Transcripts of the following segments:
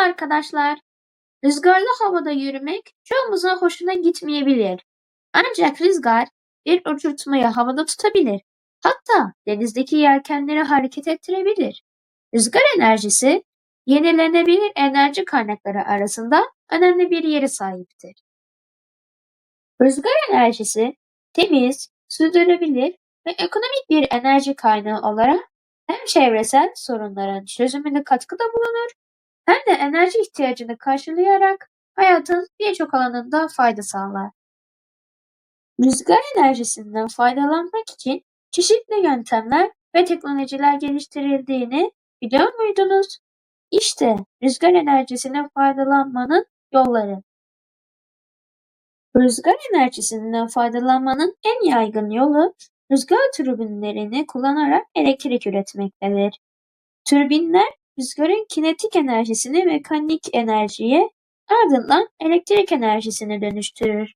arkadaşlar. Rüzgarlı havada yürümek çoğumuzun hoşuna gitmeyebilir. Ancak rüzgar bir uçurtmayı havada tutabilir. Hatta denizdeki yelkenleri hareket ettirebilir. Rüzgar enerjisi yenilenebilir enerji kaynakları arasında önemli bir yere sahiptir. Rüzgar enerjisi temiz, sürdürülebilir ve ekonomik bir enerji kaynağı olarak hem çevresel sorunların çözümüne katkıda bulunur hem de enerji ihtiyacını karşılayarak hayatın birçok alanında fayda sağlar. Rüzgar enerjisinden faydalanmak için çeşitli yöntemler ve teknolojiler geliştirildiğini biliyor muydunuz? İşte rüzgar enerjisinden faydalanmanın yolları. Rüzgar enerjisinden faydalanmanın en yaygın yolu rüzgar türbinlerini kullanarak elektrik üretmektedir. Türbinler rüzgarın kinetik enerjisini mekanik enerjiye, ardından elektrik enerjisine dönüştürür.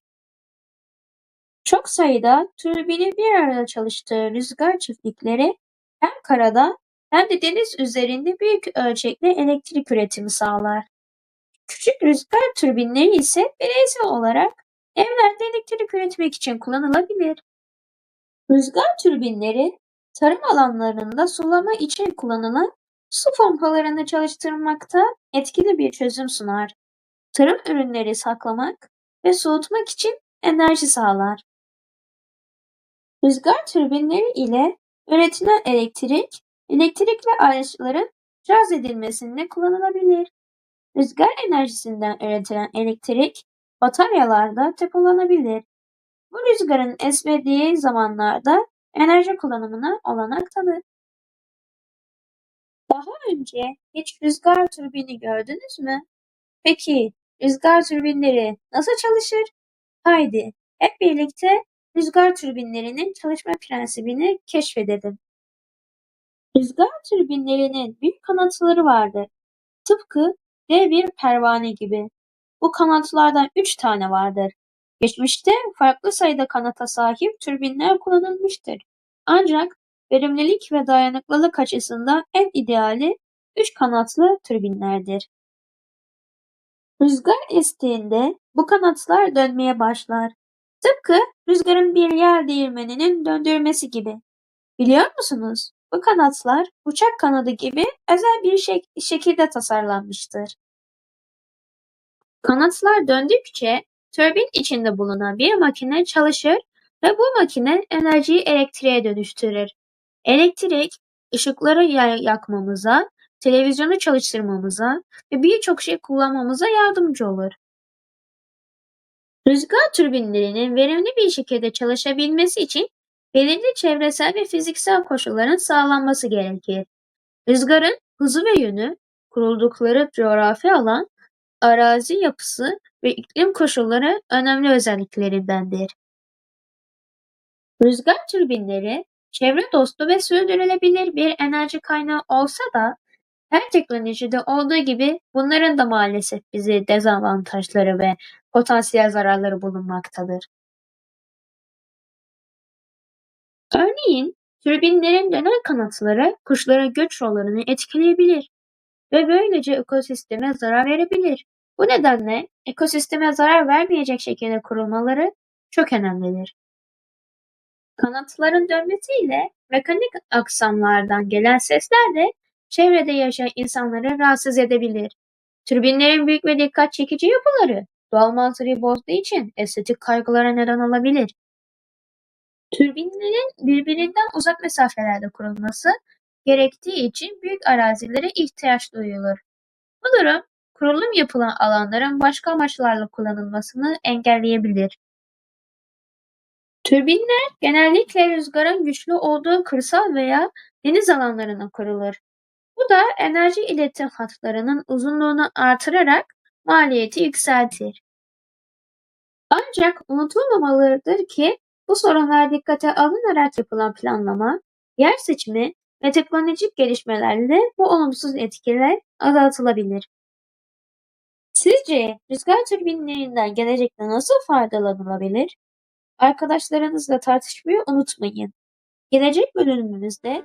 Çok sayıda türbinin bir arada çalıştığı rüzgar çiftlikleri hem karada hem de deniz üzerinde büyük ölçekli elektrik üretimi sağlar. Küçük rüzgar türbinleri ise bireysel olarak evlerde elektrik üretmek için kullanılabilir. Rüzgar türbinleri tarım alanlarında sulama için kullanılan su pompalarını çalıştırmakta etkili bir çözüm sunar. Tarım ürünleri saklamak ve soğutmak için enerji sağlar. Rüzgar türbinleri ile üretilen elektrik, elektrikli araçların şarj edilmesinde kullanılabilir. Rüzgar enerjisinden üretilen elektrik bataryalarda depolanabilir. Bu rüzgarın esmediği zamanlarda enerji kullanımına olanak tanır. Daha önce hiç rüzgar türbini gördünüz mü? Peki rüzgar türbinleri nasıl çalışır? Haydi hep birlikte rüzgar türbinlerinin çalışma prensibini keşfedelim. Rüzgar türbinlerinin büyük kanatları vardır. Tıpkı dev bir pervane gibi. Bu kanatlardan üç tane vardır. Geçmişte farklı sayıda kanata sahip türbinler kullanılmıştır. Ancak verimlilik ve dayanıklılık açısından en ideali üç kanatlı türbinlerdir. Rüzgar estiğinde bu kanatlar dönmeye başlar. Tıpkı rüzgarın bir yer değirmeninin döndürmesi gibi. Biliyor musunuz? Bu kanatlar uçak kanadı gibi özel bir şek şekilde tasarlanmıştır. Kanatlar döndükçe türbin içinde bulunan bir makine çalışır ve bu makine enerjiyi elektriğe dönüştürür. Elektrik, ışıkları yakmamıza, televizyonu çalıştırmamıza ve birçok şey kullanmamıza yardımcı olur. Rüzgar türbinlerinin verimli bir şekilde çalışabilmesi için belirli çevresel ve fiziksel koşulların sağlanması gerekir. Rüzgarın hızı ve yönü, kuruldukları coğrafi alan, arazi yapısı ve iklim koşulları önemli özelliklerindendir. Rüzgar türbinleri çevre dostu ve sürdürülebilir bir enerji kaynağı olsa da her teknolojide olduğu gibi bunların da maalesef bizi dezavantajları ve potansiyel zararları bulunmaktadır. Örneğin türbinlerin dönen kanatları kuşların göç yollarını etkileyebilir ve böylece ekosisteme zarar verebilir. Bu nedenle ekosisteme zarar vermeyecek şekilde kurulmaları çok önemlidir. Kanatların dönmesiyle mekanik aksamlardan gelen sesler de çevrede yaşayan insanları rahatsız edebilir. Türbinlerin büyük ve dikkat çekici yapıları doğal manzarayı bozduğu için estetik kaygılara neden olabilir. Türbinlerin birbirinden uzak mesafelerde kurulması gerektiği için büyük arazilere ihtiyaç duyulur. Bu durum kurulum yapılan alanların başka amaçlarla kullanılmasını engelleyebilir. Türbinler genellikle rüzgarın güçlü olduğu kırsal veya deniz alanlarına kurulur. Bu da enerji iletim hatlarının uzunluğunu artırarak maliyeti yükseltir. Ancak unutulmamalıdır ki bu sorunlar dikkate alınarak yapılan planlama, yer seçimi ve teknolojik gelişmelerle bu olumsuz etkiler azaltılabilir. Sizce rüzgar türbinlerinden gelecekte nasıl faydalanılabilir? Arkadaşlarınızla tartışmayı unutmayın. Gelecek bölümümüzde